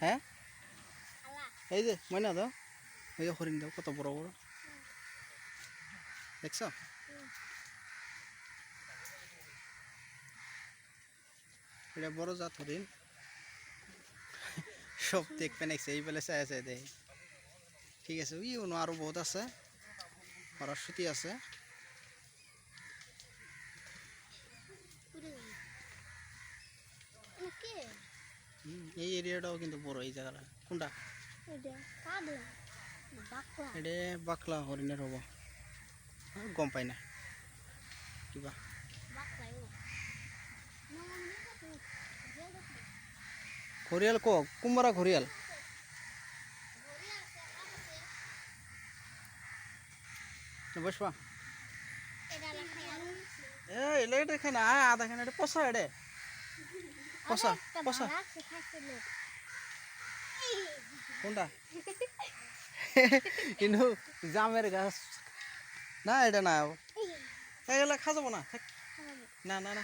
হ্যাঁ? এই যে ময়না দাও। এই যে হরিণ দাও কত বড় বড়। দেখছ? এটা বড় জাত হরিণ। সব দেখবে নাকছে এই বেলে চাই চাই দেয়। ঠিক আছে ই অন্য আরও বহুত আছে। সরস্বতী আছে। হুম, এই এরিয়াটাও কিন্তু বড় এই জায়গাটা। কোনটা? এটা বাকলা। হরিণের হব। গম পাই না। কিবা ঘৰিয়াল কক কোমৰা ঘৰিয়াল বসবা এ এলে দেখে না আধা খানে পচা এডে পচা পচা কোনটা? কিন্তু জামের গাছ। না এটা না। এগুলা খা যাব না না না না।